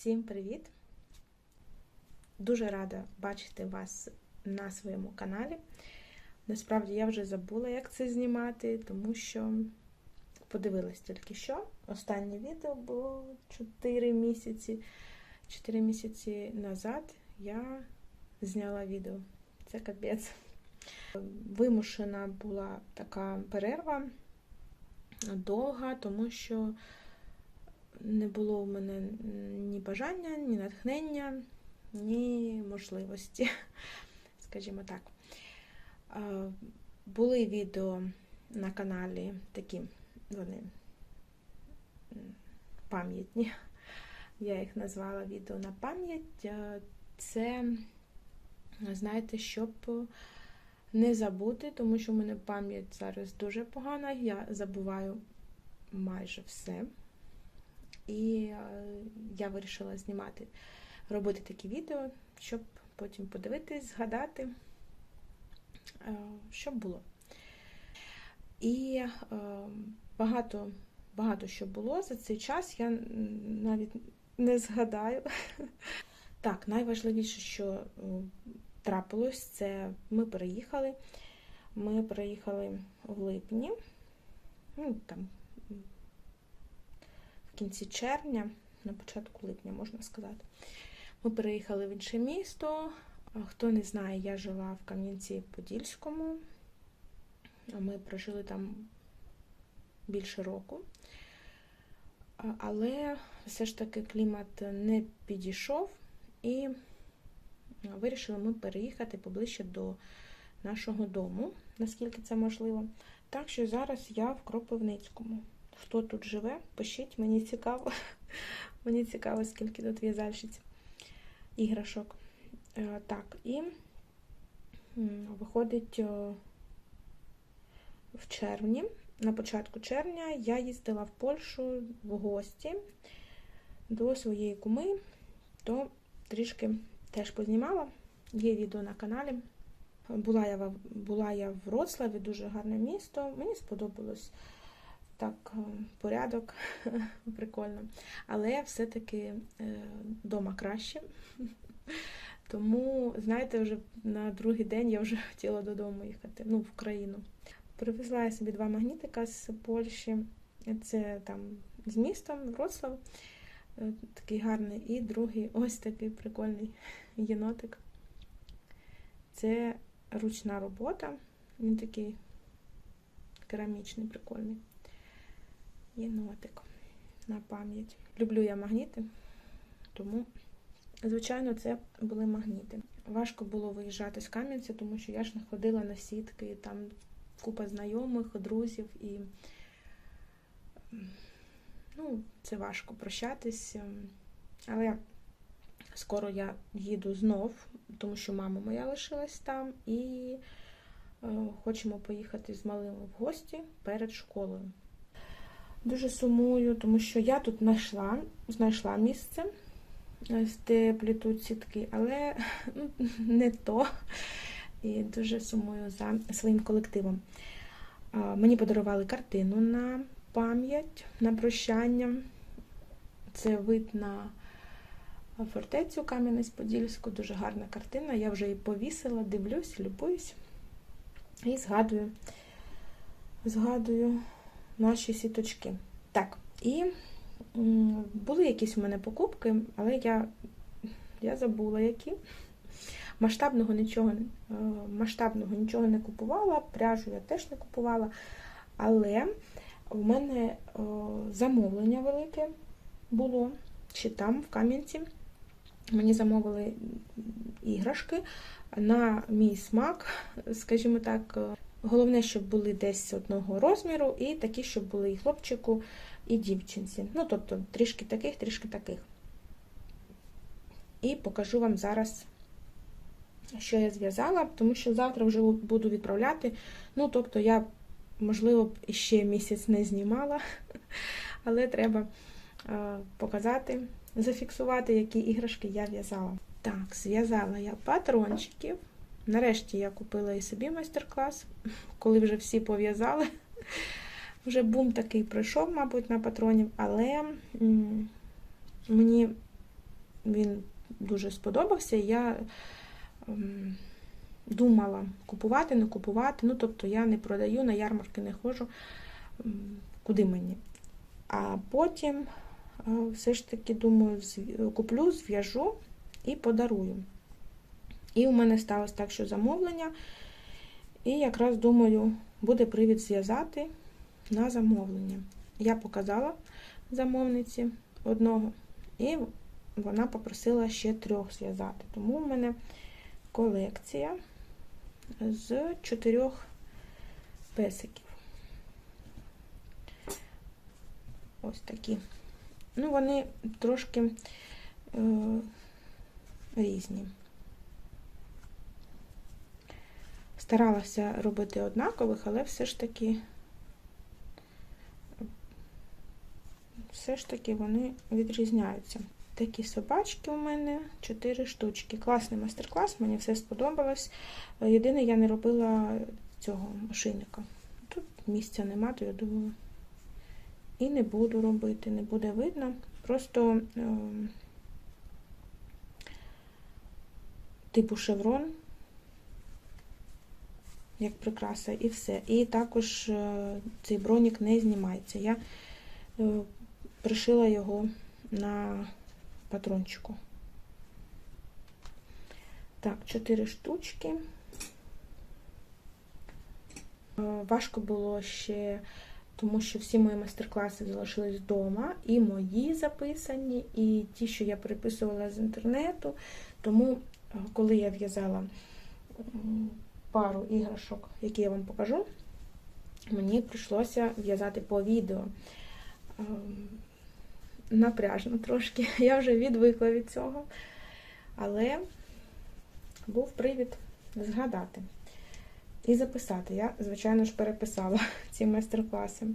Всім привіт! Дуже рада бачити вас на своєму каналі. Насправді я вже забула, як це знімати, тому що подивилась тільки що. Останнє відео було 4 місяці. 4 місяці назад я зняла відео. Це капець. Вимушена була така перерва довга, тому що не було в мене ні бажання, ні натхнення, ні можливості, скажімо так. Були відео на каналі такі, вони пам'ятні. Я їх назвала відео на пам'ять. Це, знаєте, щоб не забути, тому що в мене пам'ять зараз дуже погана, я забуваю майже все. І я вирішила знімати, робити такі відео, щоб потім подивитись, згадати, що було. І багато, багато що було за цей час, я навіть не згадаю. Так, найважливіше, що трапилось, це ми переїхали. Ми переїхали в липні, ну, там, кінці червня, на початку липня, можна сказати. Ми переїхали в інше місто. Хто не знає, я жила в Кам'янці-Подільському. Ми прожили там більше року. Але все ж таки клімат не підійшов і вирішили ми переїхати поближче до нашого дому, наскільки це можливо. Так що зараз я в Кропивницькому. Хто тут живе, пишіть, мені цікаво. Мені цікаво, скільки тут в'язальщиць іграшок. Так, і виходить в червні, на початку червня я їздила в Польщу в гості до своєї куми, то трішки теж познімала. Є відео на каналі. Була я була я в Вроцлаві, дуже гарне місто. Мені сподобалось так порядок, прикольно. Але все-таки вдома краще. Тому, знаєте, вже на другий день я вже хотіла додому їхати, ну, в Україну. Привезла я собі два магнітика з Польщі. Це там з містом Вроцлав. Такий гарний. І другий ось такий прикольний єнотик. Це ручна робота. Він такий керамічний, прикольний. Єнотик на пам'ять. Люблю я магніти, тому, звичайно, це були магніти. Важко було виїжджати з Кам'янця, тому що я ж не ходила на сітки, там купа знайомих, друзів і ну, це важко прощатись. Але скоро я їду знов, тому що мама моя лишилась там, і е, хочемо поїхати з малими в гості перед школою. Дуже сумую, тому що я тут знайшла знайшла місце, де плетуть сітки, але ну, не то. І дуже сумую за своїм колективом. Мені подарували картину на пам'ять, на прощання. Це вид на фортецю Кам'янець-Подільську, дуже гарна картина. Я вже її повісила, дивлюсь, любуюсь і згадую, згадую наші сіточки. Так, і були якісь у мене покупки, але я, я забула які. Масштабного нічого масштабного нічого не купувала, пряжу я теж не купувала. Але у мене замовлення велике було чи там, в Кам'янці. Мені замовили іграшки на мій смак, скажімо так. Головне, щоб були десь одного розміру, і такі, щоб були і хлопчику, і дівчинці. Ну, тобто, трішки таких, трішки таких. І покажу вам зараз, що я зв'язала, тому що завтра вже буду відправляти. Ну, тобто, я, можливо, ще місяць не знімала, але треба показати, зафіксувати, які іграшки я в'язала. Так, зв'язала я патрончиків. Нарешті я купила і собі майстер-клас, коли вже всі пов'язали. Вже бум такий пройшов, мабуть, на патронів, але мені він дуже сподобався. Я думала, купувати, не купувати. Ну, тобто я не продаю, на ярмарки не ходжу, куди мені. А потім все ж таки думаю, куплю, зв'яжу і подарую. І у мене сталося так, що замовлення. І якраз думаю, буде привід зв'язати на замовлення. Я показала замовниці одного, і вона попросила ще трьох зв'язати. Тому в мене колекція з чотирьох песиків. Ось такі. Ну, вони трошки е, різні. Старалася робити однакових, але все ж таки все ж таки вони відрізняються. Такі собачки у мене 4 штучки. Класний майстер-клас, мені все сподобалось. Єдине, я не робила цього ошейника. Тут місця нема, то я думаю. І не буду робити, не буде видно. Просто е, типу шеврон, як прикраса, і все. І також е, цей бронік не знімається. Я е, пришила його на патрончику. Так, 4 штучки. Е, Важко було ще, тому що всі мої майстер-класи залишились вдома, і мої записані, і ті, що я переписувала з інтернету. Тому, коли я в'язала пару іграшок, які я вам покажу, мені прийшлося в'язати по відео. Ем, Напряжно трошки. Я вже відвикла від цього. Але був привід згадати і записати. Я, звичайно ж, переписала ці майстер-класи.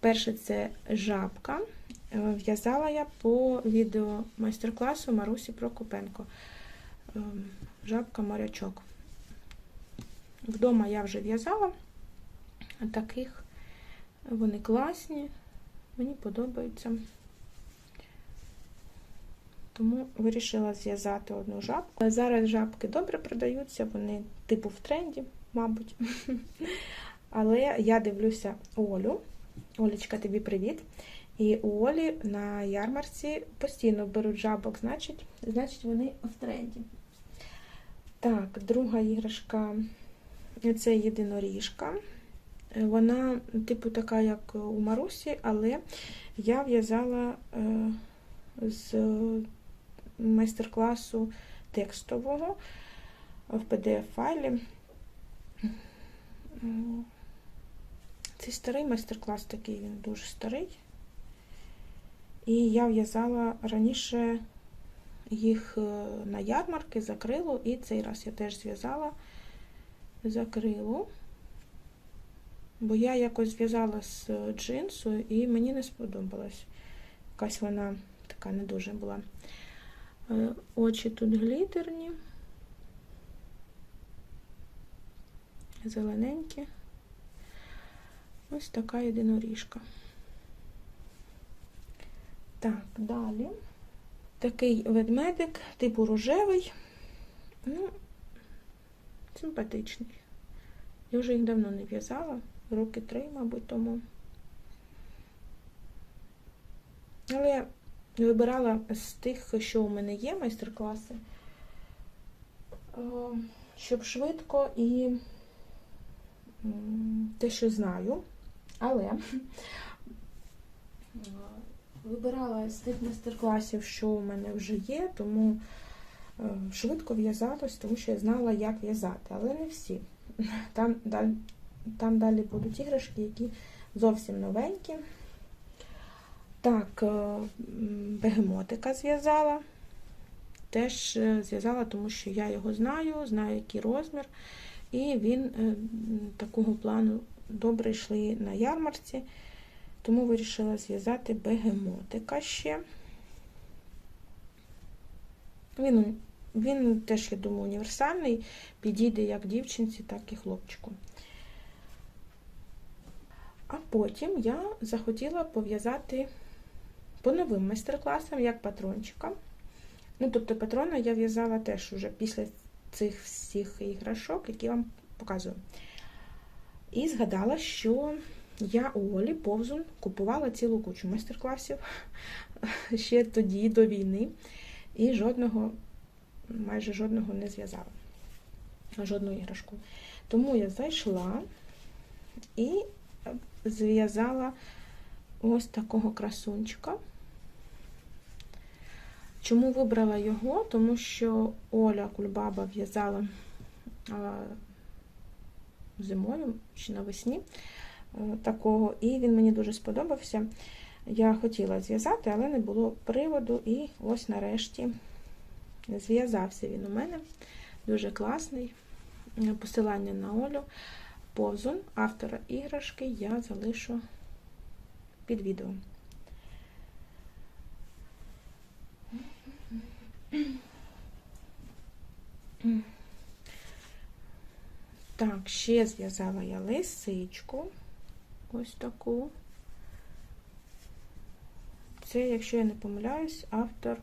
Перше це жабка. Е, В'язала я по відео майстер-класу Марусі Прокопенко. Ем, Жабка морячок. Вдома я вже в'язала таких. Вони класні, мені подобаються. Тому вирішила зв'язати одну жабку. Зараз жабки добре продаються, вони типу в тренді, мабуть. Але я дивлюся Олю. Олечка, тобі привіт. І у Олі на ярмарці постійно беруть жабок, значить, значить вони в тренді. Так, друга іграшка це єдиноріжка. Вона, типу, така, як у Марусі, але я в'язала е, з майстер-класу текстового в PDF-файлі. Цей старий майстер-клас такий, він дуже старий. І я в'язала раніше їх е, на ярмарки, закрилу, і цей раз я теж зв'язала закрилу. Бо я якось зв'язала з джинсу і мені не сподобалось. Якась вона така не дуже була. Е, Очі тут глітерні, зелененькі. Ось така єдиноріжка. Так, далі. Такий ведмедик, типу рожевий, ну, симпатичний. Я вже їх давно не в'язала, роки три, мабуть, тому. Але вибирала з тих, що у мене є, майстер-класи, е, щоб швидко і те, що знаю. Але е, вибирала з тих майстер-класів, що у мене вже є, тому швидко в'язалась, тому що я знала, як в'язати, але не всі. Там далі, там далі будуть іграшки, які зовсім новенькі. Так, е, бегемотика зв'язала. Теж е, зв'язала, тому що я його знаю, знаю, який розмір. І він е, такого плану добре йшли на ярмарці, тому вирішила зв'язати бегемотика ще. Він, він теж, я думаю, універсальний, підійде як дівчинці, так і хлопчику. А потім я захотіла пов'язати по новим майстер-класам, як патрончикам. Ну, тобто патрона я в'язала теж уже після цих всіх іграшок, які вам показую. І згадала, що я у Олі повзун купувала цілу кучу майстер-класів ще тоді, до війни, і жодного, майже жодного не зв'язала. Жодну іграшку. Тому я зайшла і зв'язала ось такого красунчика. Чому вибрала його? Тому що Оля Кульбаба в'язала зимою чи навесні такого, і він мені дуже сподобався. Я хотіла зв'язати, але не було приводу, і ось нарешті зв'язався він у мене. Дуже класний. Посилання на Олю. Повзун автора іграшки я залишу під відео. Так, ще зв'язала я лисичку. Ось таку. Це, якщо я не помиляюсь, автор.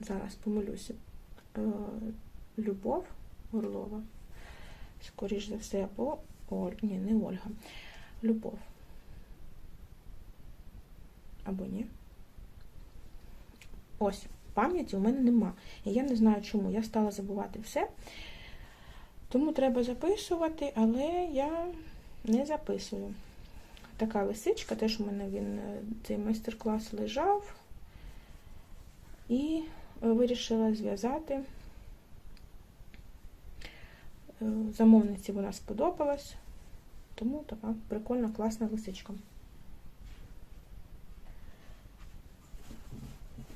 Зараз помилюся. Е, Любов Орлова. Скоріш за все, або Оль... Ні, не Ольга. Любов. Або ні. Ось, пам'яті у мене нема. І я не знаю чому. Я стала забувати все. Тому треба записувати, але я не записую. Така лисичка, теж у мене він е, цей майстер-клас лежав. І вирішила зв'язати. Е, замовниці вона сподобалась, тому така прикольна, класна лисичка.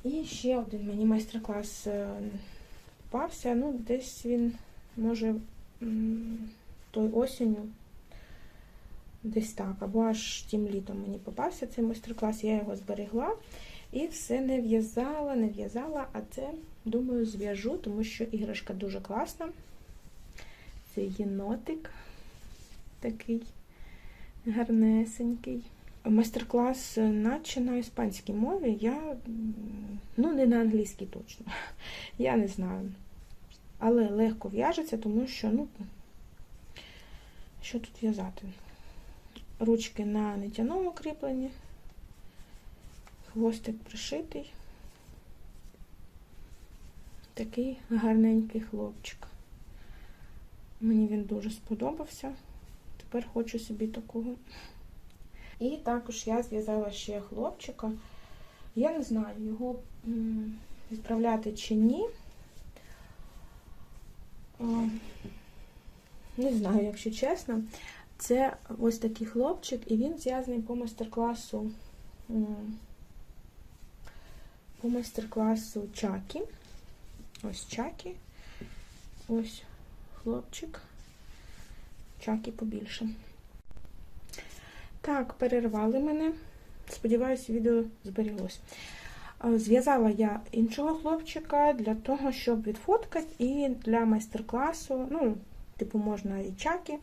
І ще один мені майстер-клас е, попався. Ну, десь він, може, той осінню, десь так, або аж тим літом мені попався цей майстер-клас, я його зберегла і все не в'язала, не в'язала, а це, думаю, зв'яжу, тому що іграшка дуже класна. Це єнотик такий гарнесенький. Майстер-клас наче на іспанській мові. Я, ну, не на англійській точно. Я не знаю. Але легко в'яжеться, тому що, ну, що тут в'язати? Ручки на нитяному кріпленні, хвостик пришитий. Такий гарненький хлопчик. Мені він дуже сподобався. Тепер хочу собі такого. І також я зв'язала ще хлопчика. Я не знаю, його відправляти чи ні. Не знаю, якщо чесно. Це ось такий хлопчик, і він зв'язаний по майстер-класу по майстер-класу Чакі. Ось Чакі. Ось хлопчик. Чакі побільше. Так, перервали мене. Сподіваюся, відео зберіглось. Зв'язала я іншого хлопчика для того, щоб відфоткати, і для майстер-класу, ну, типу, можна і чаки,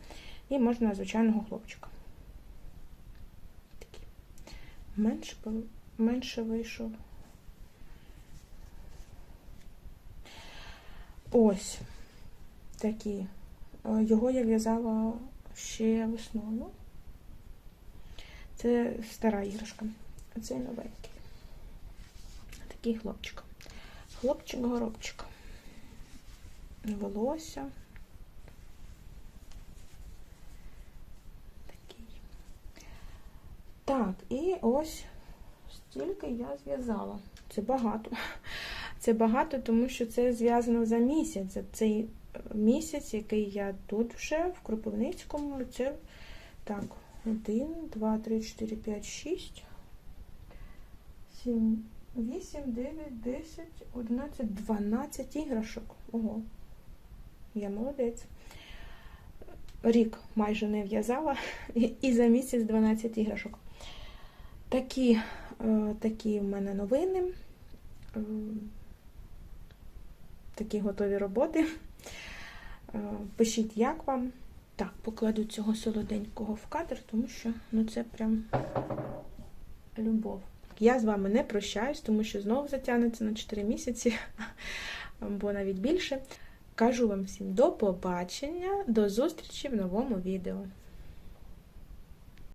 і можна звичайного хлопчика. Такий. Менше, менше вийшов. Ось такі. Його я в'язала ще весною. Це стара іграшка, а це новенький. Такий хлопчик. Хлопчик-горобчик. Волосся. Так, і ось стільки я зв'язала. Це багато. Це багато, тому що це зв'язано за місяць. Цей місяць, який я тут вже, в Кропивницькому, це так, 1, 2, 3, 4, 5, 6, 7, 8, 9, 10, 11, 12 іграшок. Ого, я молодець. Рік майже не в'язала, і за місяць 12 іграшок. Такі, е, такі в мене новини. Такі готові роботи. Е, пишіть, як вам. Так, покладу цього солоденького в кадр, тому що ну це прям любов. я з вами не прощаюсь, тому що знову затягнеться на 4 місяці, або навіть більше. Кажу вам всім до побачення, до зустрічі в новому відео.